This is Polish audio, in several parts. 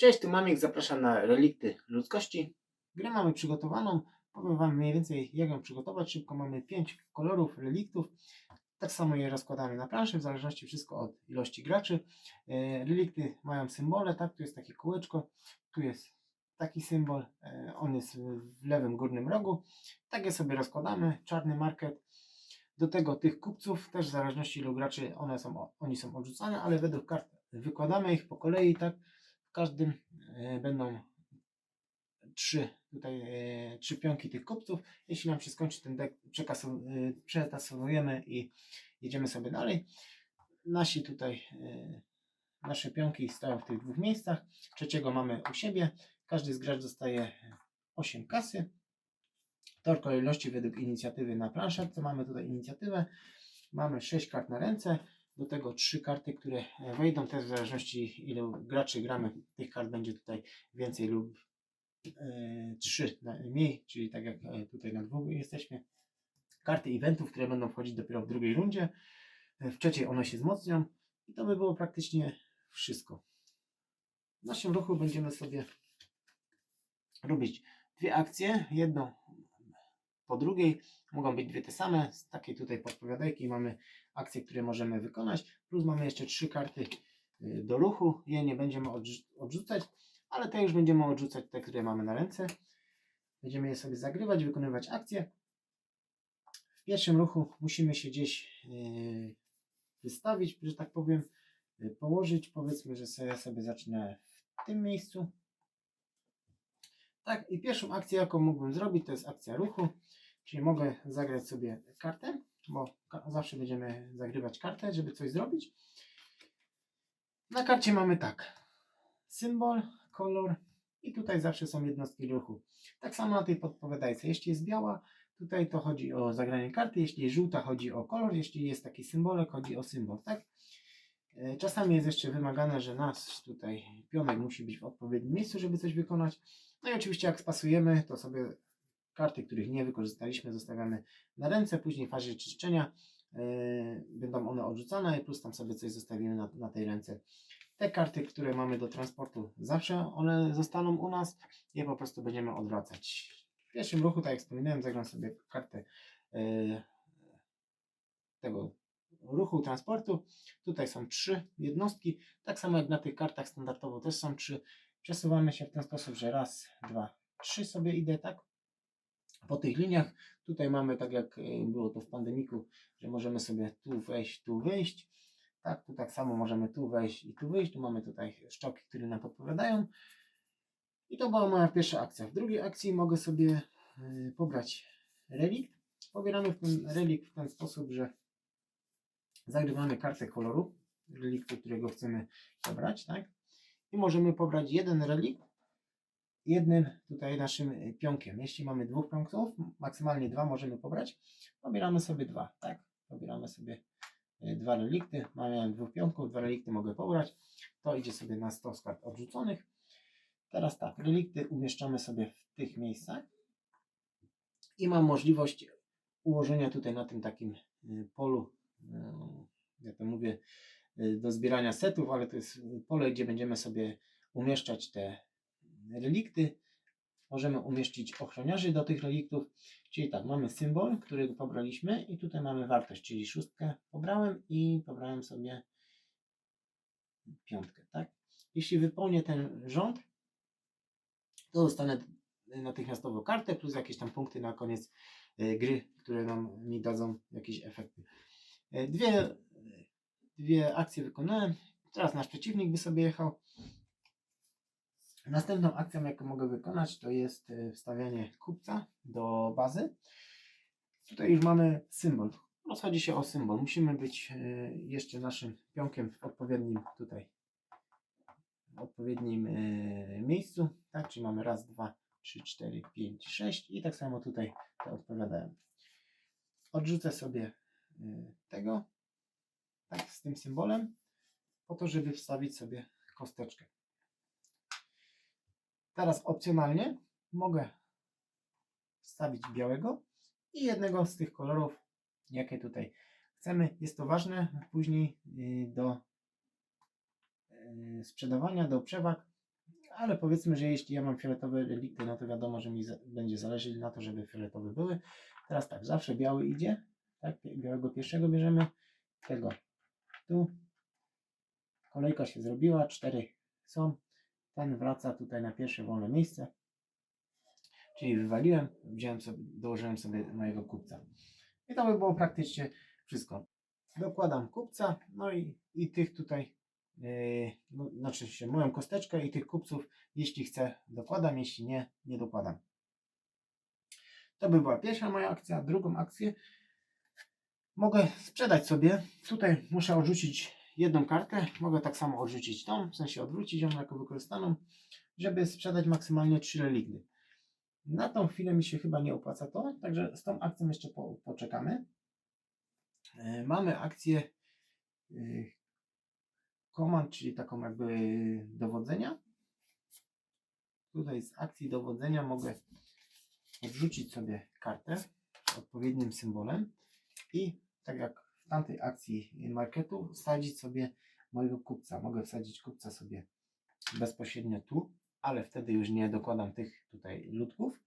Cześć, tu Mamik, zapraszam na relikty ludzkości. Grę mamy przygotowaną, powiem Wam mniej więcej jak ją przygotować. Szybko mamy 5 kolorów reliktów. Tak samo je rozkładamy na planszy, w zależności wszystko od ilości graczy. E, Relikty mają symbole, tak? Tu jest takie kółeczko, tu jest taki symbol, e, on jest w lewym górnym rogu. Tak je sobie rozkładamy, czarny market. Do tego tych kupców, też w zależności ilu graczy one są, oni są odrzucane, ale według kart wykładamy ich po kolei, tak? W każdym e, będą trzy tutaj e, trzy pionki tych kupców. Jeśli nam się skończy ten dek, e, przetasowujemy i jedziemy sobie dalej. Nasi tutaj nasze pionki stoją w tych dwóch miejscach. Trzeciego mamy u siebie. Każdy z graczy dostaje 8 kasy. Tor kolejności według inicjatywy na planszetce. Mamy tutaj inicjatywę. Mamy 6 kart na ręce. Do tego trzy karty, które e, wejdą, też w zależności ilu graczy gramy, tych kart będzie tutaj więcej lub e, trzy mniej, czyli tak jak e, tutaj na dwóch jesteśmy. Karty eventów, które będą wchodzić dopiero w drugiej rundzie. W trzeciej one się wzmocnią i to by było praktycznie wszystko. W naszym ruchu będziemy sobie robić dwie akcje, jedną po drugiej. Mogą być dwie te same. Z takiej tutaj podpowiadajki mamy akcje, które możemy wykonać. Plus mamy jeszcze trzy karty y, do ruchu. Je nie będziemy odrzu- odrzucać, ale te już będziemy odrzucać, te, które mamy na ręce. Będziemy je sobie zagrywać, wykonywać akcje. W pierwszym ruchu musimy się gdzieś y, wystawić, że tak powiem, y, położyć. Powiedzmy, że sobie, sobie zacznę w tym miejscu. Tak, i pierwszą akcję, jaką mógłbym zrobić, to jest akcja ruchu. Czyli mogę zagrać sobie kartę, bo zawsze będziemy zagrywać kartę, żeby coś zrobić. Na karcie mamy tak, symbol, kolor i tutaj zawsze są jednostki ruchu. Tak samo na tej podpowiadajce. Jeśli jest biała, tutaj to chodzi o zagranie karty, jeśli jest żółta, chodzi o kolor, jeśli jest taki symbolek, chodzi o symbol, tak? E, Czasami jest jeszcze wymagane, że nasz tutaj pionek musi być w odpowiednim miejscu, żeby coś wykonać. No i oczywiście jak spasujemy, to sobie karty, których nie wykorzystaliśmy, zostawiamy na ręce. Później w fazie czyszczenia yy, będą one odrzucane, plus tam sobie coś zostawimy na, na tej ręce. Te karty, które mamy do transportu, zawsze one zostaną u nas. Je po prostu będziemy odwracać. W pierwszym ruchu, tak jak wspominałem, zagram sobie kartę yy, tego ruchu transportu. Tutaj są trzy jednostki. Tak samo jak na tych kartach standardowo też są trzy. Przesuwamy się w ten sposób, że raz, dwa, trzy sobie idę, tak? Po tych liniach. Tutaj mamy, tak jak y, było to w pandemiku, że możemy sobie tu wejść, tu wyjść. Tak, tu tak samo możemy tu wejść i tu wyjść. Tu mamy tutaj szczoki, które nam podpowiadają. I to była moja pierwsza akcja. W drugiej akcji mogę sobie y, pobrać relikt. Pobieramy ten relikt w ten sposób, że zagrywamy kartę koloru reliktu, którego chcemy pobrać, tak? I możemy pobrać jeden relikt jednym tutaj naszym y, pionkiem. Jeśli mamy dwóch pionków, maksymalnie dwa możemy pobrać, pobieramy sobie dwa, tak? Pobieramy sobie y, dwa relikty, mamy dwóch pionków, dwa relikty mogę pobrać, to idzie sobie na 100 z kart odrzuconych. Teraz tak, relikty umieszczamy sobie w tych miejscach i mam możliwość ułożenia tutaj na tym takim y, polu, ja to mówię, do zbierania setów, ale to jest pole, gdzie będziemy sobie umieszczać te relikty. Możemy umieścić ochroniarzy do tych reliktów. Czyli tak, mamy symbol, który pobraliśmy i tutaj mamy wartość, czyli szóstkę pobrałem i pobrałem sobie piątkę, tak? Jeśli wypełnię ten rząd, to dostanę natychmiastowo kartę plus jakieś tam punkty na koniec e, gry, które nam mi dadzą jakieś efekty. E, Dwie, dwie akcje wykonałem. Teraz nasz przeciwnik by sobie jechał. Następną akcją, jaką mogę wykonać, to jest e, wstawianie kupca do bazy. Tutaj już mamy symbol. Rozchodzi się o symbol. Musimy być e, jeszcze naszym pionkiem w odpowiednim tutaj w odpowiednim e, miejscu. Tak, czyli mamy raz, dwa, trzy, cztery, pięć, sześć i tak samo tutaj to odpowiadają. Odrzucę sobie tego, tak, z tym symbolem, po to, żeby wstawić sobie kosteczkę. Teraz opcjonalnie mogę wstawić białego i jednego z tych kolorów, jakie tutaj chcemy. Jest to ważne później y, do y, sprzedawania, do przewag, ale powiedzmy, że jeśli ja mam fioletowe relikty, no to wiadomo, że mi będzie zależeć na to, żeby fioletowe były. Teraz tak, zawsze biały idzie, tak, białego pierwszego bierzemy, tego tu, kolejka się zrobiła, cztery są, ten wraca tutaj na pierwsze wolne miejsce, czyli wywaliłem, wziąłem sobie, dołożyłem sobie mojego kupca. I to by było praktycznie wszystko. Dokładam kupca, no i, i tych tutaj, yy, no, znaczy się moją kosteczkę i tych kupców, jeśli chcę, dokładam, jeśli nie, nie dokładam. To by była pierwsza moja akcja. Drugą akcję mogę sprzedać sobie. Tutaj muszę odrzucić jedną kartę. Mogę tak samo odrzucić tą, w sensie odwrócić ją jako wykorzystaną, żeby sprzedać maksymalnie 3 relikty. Na tą chwilę mi się chyba nie opłaca to, także z tą akcją jeszcze po, poczekamy. E, Mamy akcję e, command, czyli taką jakby dowodzenia. Tutaj z akcji dowodzenia mogę odrzucić sobie kartę odpowiednim symbolem i tak jak tamtej akcji marketu wsadzić sobie mojego kupca. Mogę wsadzić kupca sobie bezpośrednio tu, ale wtedy już nie dokładam tych tutaj ludków,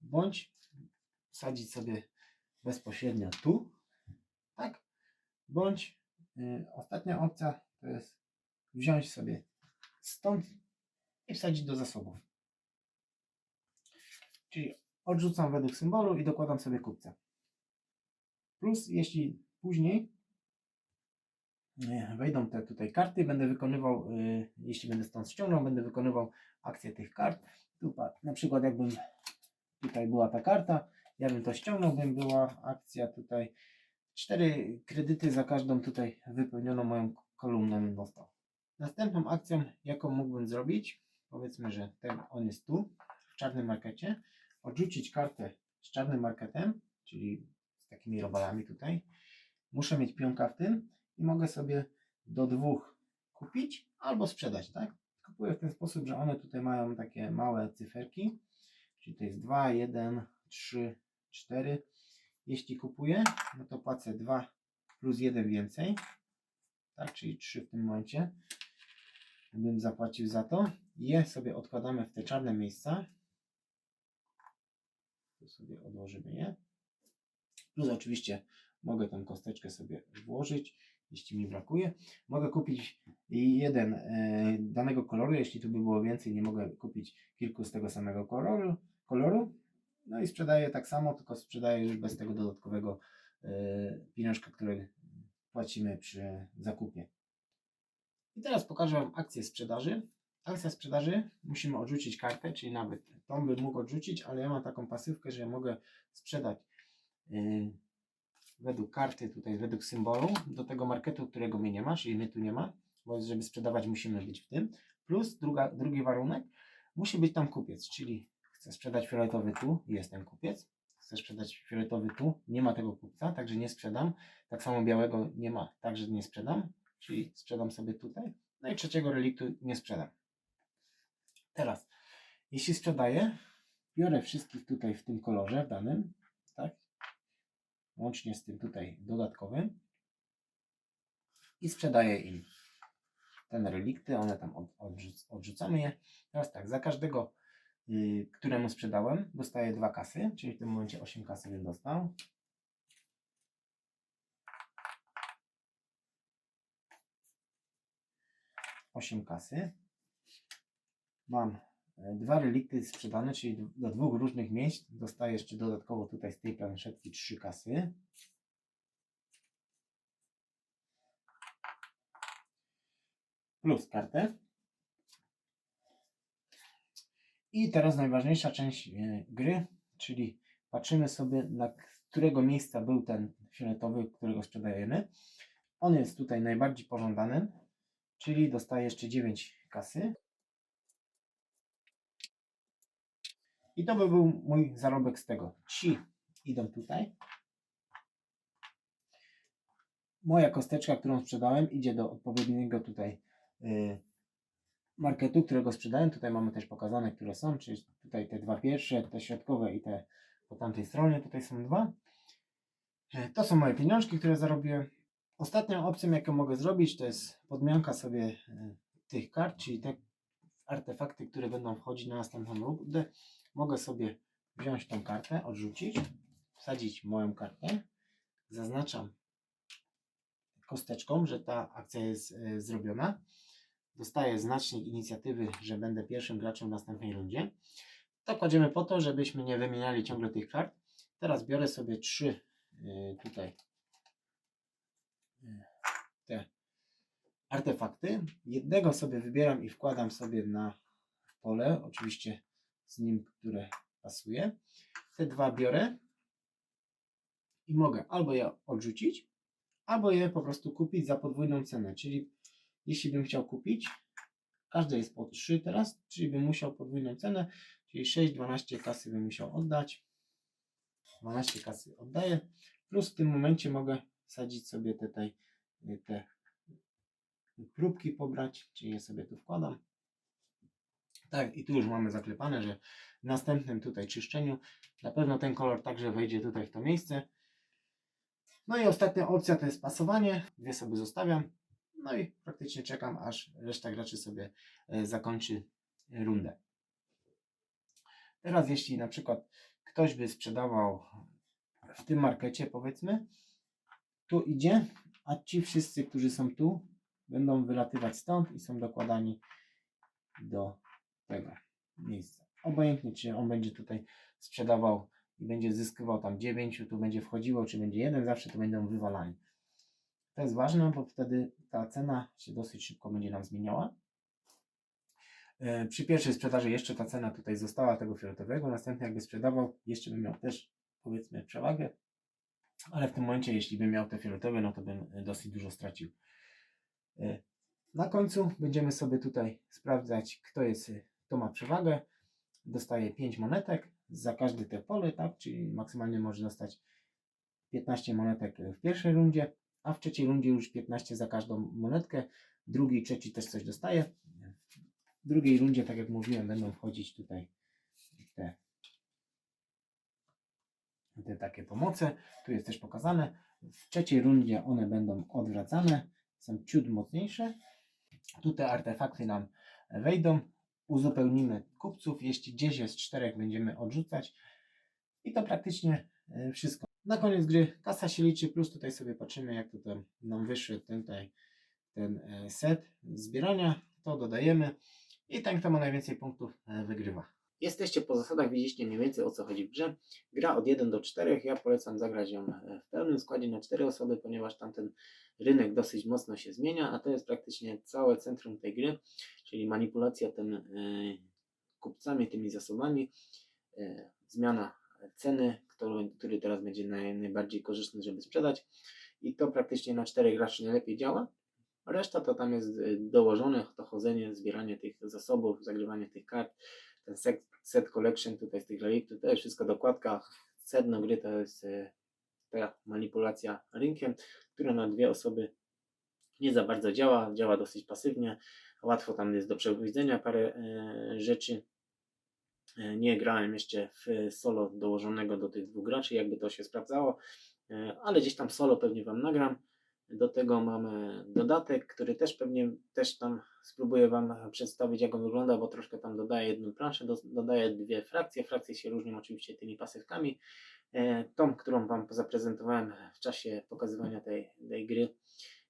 bądź wsadzić sobie bezpośrednio tu, tak, bądź y, ostatnia opcja to jest wziąć sobie stąd i wsadzić do zasobów. Czyli odrzucam według symbolu i dokładam sobie kupca. Plus jeśli później e, wejdą te tutaj karty, będę wykonywał, y, jeśli będę stąd ściągnął, będę wykonywał akcję tych kart. Tu na przykład jakbym tutaj była ta karta, ja bym to ściągnął, bym była akcja tutaj cztery kredyty za każdą tutaj wypełnioną moją kolumnę bym dostał. Następną akcją, jaką mógłbym zrobić, powiedzmy, że ten on jest tu, w czarnym markecie, odrzucić kartę z czarnym marketem, czyli z takimi robalami tutaj. Muszę mieć pionka w tym i mogę sobie do dwóch kupić albo sprzedać, tak? Kupuję w ten sposób, że one tutaj mają takie małe cyferki, czyli to jest 2, 1, 3, 4. Jeśli kupuję, no to płacę 2 plus 1 więcej, tak? Czyli 3 w tym momencie bym zapłacił za to. Je sobie odkładamy w te czarne miejsca. Tu sobie odłożymy je. Plus oczywiście mogę tą kosteczkę sobie włożyć, jeśli mi brakuje. Mogę kupić jeden e, danego koloru, jeśli tu by było więcej, nie mogę kupić kilku z tego samego koloru. koloru. No i sprzedaję tak samo, tylko sprzedaję już bez tego dodatkowego e, pieniążka, który płacimy przy zakupie. I teraz pokażę Wam akcję sprzedaży. Akcja sprzedaży, musimy odrzucić kartę, czyli nawet tą bym mógł odrzucić, ale ja mam taką pasywkę, że mogę sprzedać yy, według karty, tutaj według symbolu, do tego marketu, którego mnie nie ma, czyli mnie tu nie ma, bo żeby sprzedawać musimy być w tym. Plus druga, drugi warunek, musi być tam kupiec, czyli chcę sprzedać fioletowy tu, jest ten kupiec. Chcę sprzedać fioletowy tu, nie ma tego kupca, także nie sprzedam. Tak samo białego nie ma, także nie sprzedam, czyli sprzedam sobie tutaj. No i trzeciego reliktu nie sprzedam. Teraz, jeśli sprzedaję, biorę wszystkich tutaj w tym kolorze, w danym, tak? Łącznie z tym tutaj dodatkowym i sprzedaję im ten relikty, one tam od, odrzuc, odrzucamy je. Teraz tak, za każdego, y, któremu sprzedałem, dostaję dwa kasy, czyli w tym momencie 8 kasy bym dostał. Osiem kasy. Mam dwa relikty sprzedane, czyli do dwóch różnych miejsc. Dostaję jeszcze dodatkowo tutaj z tej planszetki trzy kasy. Plus kartę. I teraz najważniejsza część e, gry, czyli patrzymy sobie na którego miejsca był ten fioletowy, którego sprzedajemy. On jest tutaj najbardziej pożądanym, czyli dostaje jeszcze 9 kasy. I to by był mój zarobek z tego. Ci idą tutaj. Moja kosteczka, którą sprzedałem, idzie do odpowiedniego tutaj y, marketu, którego sprzedałem. Tutaj mamy też pokazane, które są, czyli tutaj te dwa pierwsze, te środkowe i te po tamtej stronie. Tutaj są dwa. E, To są moje pieniążki, które zarobiłem. Ostatnią opcją, jaką mogę zrobić, to jest podmianka sobie e, tych kart, czyli te, artefakty, które będą wchodzić na następną rundę, mogę sobie wziąć tą kartę, odrzucić, wsadzić moją kartę, zaznaczam kosteczką, że ta akcja jest e, zrobiona. Dostaję znacznik inicjatywy, że będę pierwszym graczem w następnej rundzie. To kładziemy po to, żebyśmy nie wymieniali ciągle tych kart. Teraz biorę sobie trzy y, tutaj y, te artefakty. Jednego sobie wybieram i wkładam sobie na pole, oczywiście z nim, które pasuje. Te dwa biorę i mogę albo je odrzucić, albo je po prostu kupić za podwójną cenę. Czyli jeśli bym chciał kupić, każde jest po 3 teraz, czyli bym musiał podwójną cenę, czyli 6, 12 kasy bym musiał oddać. 12 kasy oddaję, plus w tym momencie mogę wsadzić sobie tutaj y, te próbki pobrać, czyli je sobie tu wkładam. Tak, i tu już mamy zaklepane, że w następnym tutaj czyszczeniu na pewno ten kolor także wejdzie tutaj w to miejsce. No i ostatnia opcja to jest pasowanie. Dwie sobie zostawiam. No i praktycznie czekam, aż reszta graczy sobie e, zakończy rundę. Teraz jeśli na przykład ktoś by sprzedawał w tym markecie, powiedzmy, tu idzie, a ci wszyscy, którzy są tu, będą wylatywać stąd i są dokładani do tego miejsca. Obojętnie, czy on będzie tutaj sprzedawał i będzie zyskiwał tam 9, tu będzie wchodziło, czy będzie jeden, zawsze to będą wywalani. To jest ważne, bo wtedy ta cena się dosyć szybko będzie nam zmieniała. E, Przy pierwszej sprzedaży jeszcze ta cena tutaj została tego fioletowego, następnie jakby sprzedawał, jeszcze bym miał też powiedzmy przewagę, ale w tym momencie jeśli bym miał te fioletowe, no to bym e, dosyć dużo stracił. E, Na końcu będziemy sobie tutaj sprawdzać, kto jest, kto ma przewagę. Dostaje 5 monetek za każde te pole, tak? Czyli maksymalnie może dostać 15 monetek w pierwszej rundzie, a w trzeciej rundzie już 15 za każdą monetkę. Drugi, trzeci też coś dostaje. W drugiej rundzie, tak jak mówiłem, będą wchodzić tutaj te, te takie pomoce. Tu jest też pokazane. W trzeciej rundzie one będą odwracane, są ciut mocniejsze. Tu te artefakty nam wejdą. Uzupełnimy kupców. Jeśli gdzieś jest czterech, będziemy odrzucać. I to praktycznie e, wszystko. Na koniec gry kasa się liczy, plus tutaj sobie patrzymy, jak to tam nam wyszedł ten, tutaj, ten e, set zbierania. To dodajemy i ten, kto ma najwięcej punktów, e, wygrywa. Jesteście po zasadach, widzicie mniej więcej o co chodzi w grze. Gra od 1 do 4. Ja polecam zagrać ją w pełnym składzie na 4 osoby, ponieważ tamten rynek dosyć mocno się zmienia, a to jest praktycznie całe centrum tej gry, czyli manipulacja tym e, kupcami, tymi zasobami, e, zmiana ceny, który, który teraz będzie naj, najbardziej korzystny, żeby sprzedać. I to praktycznie na 4 graczy najlepiej działa. Reszta to tam jest y, dołożone, to chodzenie, zbieranie tych zasobów, zagrywanie tych kart, ten set, set collection tutaj z tych reliktów, to jest wszystko dokładka. Sedno gry to jest ta manipulacja rynkiem, która na dwie osoby nie za bardzo działa, działa dosyć pasywnie, łatwo tam jest do przewidzenia parę e, rzeczy. E, Nie grałem jeszcze w solo dołożonego do tych dwóch graczy, jakby to się sprawdzało, e, ale gdzieś tam solo pewnie Wam nagram. Do tego mamy dodatek, który też pewnie też tam spróbuję Wam przedstawić, jak on wygląda, bo troszkę tam dodaję jedną planszę, do, dodaję dwie frakcje. Frakcje się różnią oczywiście tymi pasywkami. E, Tą, którą Wam zaprezentowałem w czasie pokazywania tej, tej gry,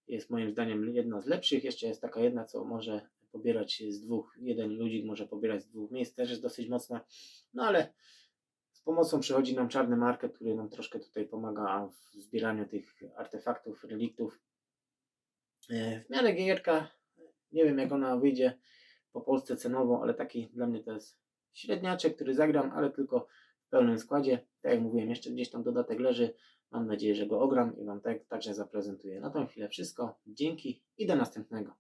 jest moim zdaniem jedna z lepszych. Jeszcze jest taka jedna, co może pobierać z dwóch, jeden ludzik może pobierać z dwóch miejsc, też jest dosyć mocna. No ale z pomocą przychodzi nam czarny market, który nam troszkę tutaj pomaga w zbieraniu tych artefaktów, reliktów. E, W miarę gierka, nie wiem jak ona wyjdzie po Polsce cenowo, ale taki dla mnie to jest średniaczek, który zagram, ale tylko w pełnym składzie. Tak jak mówiłem, jeszcze gdzieś tam dodatek leży. Mam nadzieję, że go ogram i Wam tak, także zaprezentuję. Na tą chwilę wszystko. Dzięki i do następnego.